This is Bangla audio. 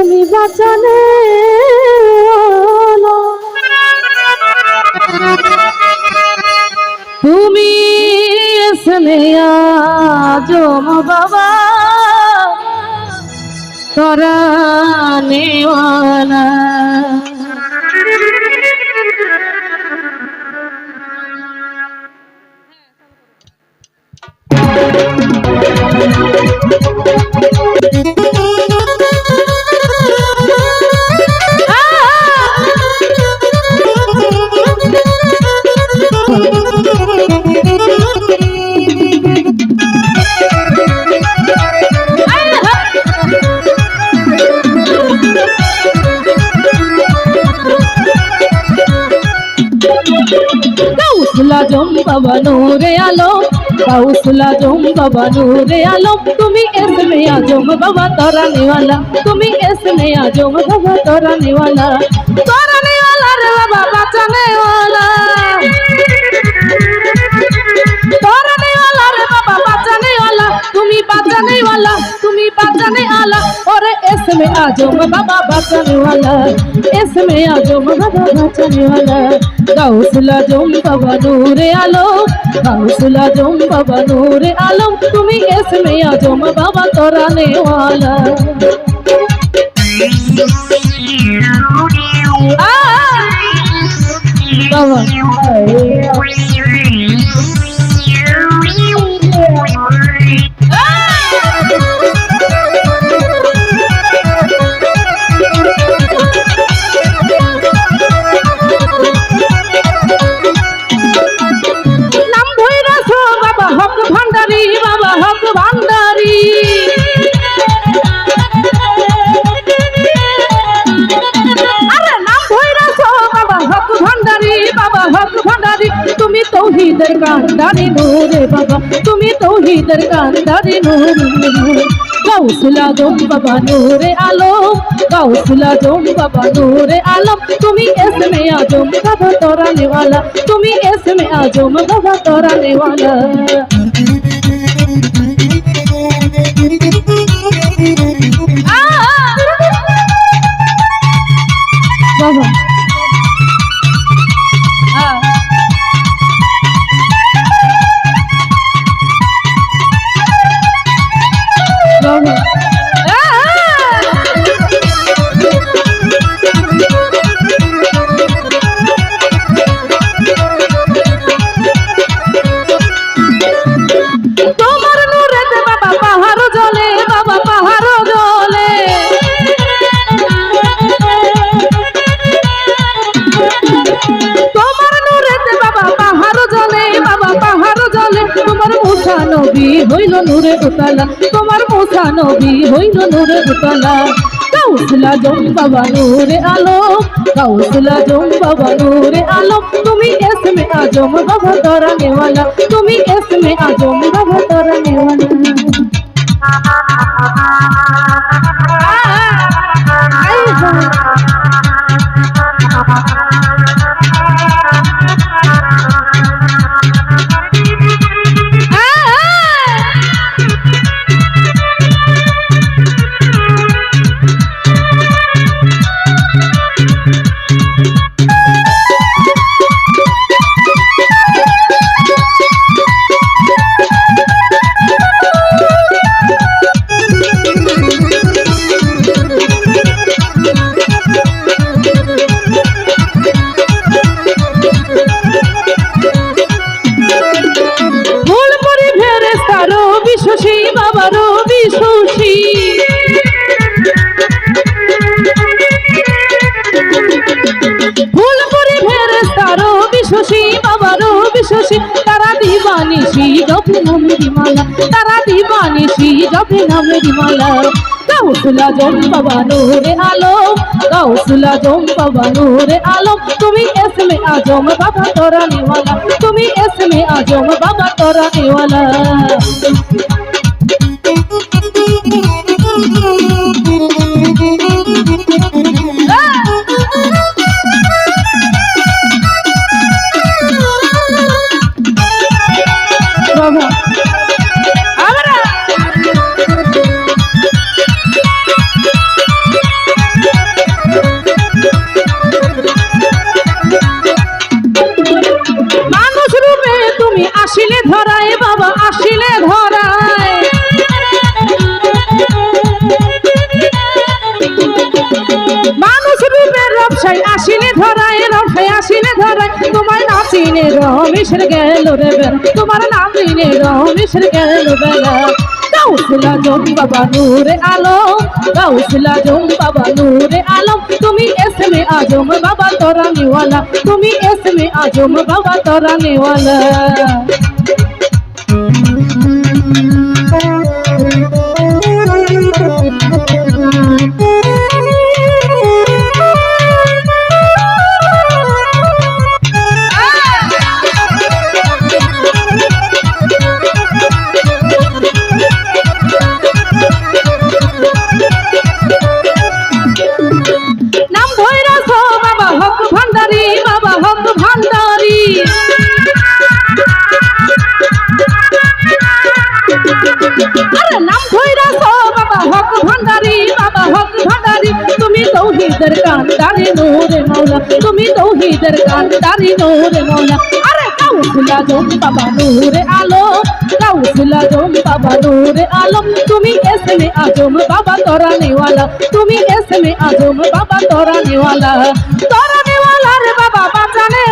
তুমি বাঁচালে তুমি এসলে বাবা। তরা নেওয়ালা কাউসলা জম বাবা নূরে আলো কাউসলা জম বাবা নূরে আলো তুমি এসমে আজম বাবা তোরা নেওয়ালা তুমি এসমে আজম বাবা তোরা নেওয়ালা তোরা নেওয়ালা রে বাবা বাঁচানেওয়ালা এসমে আজম বাবা বাঁচানেওয়ালা এসমে আজম বাবা বাঁচানেওয়ালা গাউসুলা জম বাবা নূরে আলো গাউসুলা জম বাবা নূরে আলম তুমি এসমে আজম বাবা তোরা নেওয়ালা আ বাবা নাম নূরে বাবা তুমি তৌহিদের কান্ডারি নূরে গাউসুলা জম বাবা নূরে আলম গাউসুলা জম বাবা নূরে আলম তুমি এসমে আজম বাবা তোরা নেওয়ালা তুমি এসমে আজম বাবা তোরা নেওয়ালা তোমার নূরেতে বাবা পাহাড় জলে, বাবা পাহাড় জলে। তোমার নূরেতে বাবা পাহাড় জলে, বাবা পাহাড় জলে। তোমার মুসা নবী হইল নূরে উতালা তোমার মুসা নবী হইল নূরে উতালা কাউসলা জম বাবা নূরে আলো কাউসলা জম বাবা নূরে আলো তুমি এসমে আজম বাবা তোরা নেওয়ালা তুমি এসমে আজম বাবা তোরা নেওয়ালা বিশ্বসী ভুল করে ফেরে তারো বিশ্বসী বাবারও বিশ্বসী তারা দিবানিসি জপে নামে মালা তারা দিবানিসি জপে নামে মালা গাউসুলা জম বাবা নূরে আলো গাউসুলা জম বাবা নূরে আলম, তুমি এসমে আজম বাবা তোরা নিওয়ালা তুমি এসমে আজম বাবা তোরা নিওয়ালা বাবা। আমরা মানুষ রূপে তুমি রসাই ধরায় রসাই আসিনে ধরায় তোমার নাচিনে রমেশের গেল রে তোমার নাচিনে রমেশের গেল বেলা গাউসলা জম বাবা নূরে আলম, গাউসলা জম বাবা নূরে আলম। তুমি এসমে আজম বাবা তোরা নিওয়ালা তুমি এসমে আজম বাবা তোরা নিওয়ালা আরে নাম ভৈরস বাবা হক ভান্ডারি, বাবা হক ভান্ডারি। তুমি তৌহিদের কান্দারি নূরে মৌলা তুমি তৌহিদের কান্দারি নূরে মৌলা আরে কাউসুলা জম, বাবা নূরে আলো। কাউসুলা জম, বাবা নূরে আলম তুমি এসমে আজম, বাবা তোরা নেওয়ালা। তুমি এসমে আজম, বাবা তোরা নেওয়ালা। তোরা নেওয়ালা রে বাবা বাঁচানে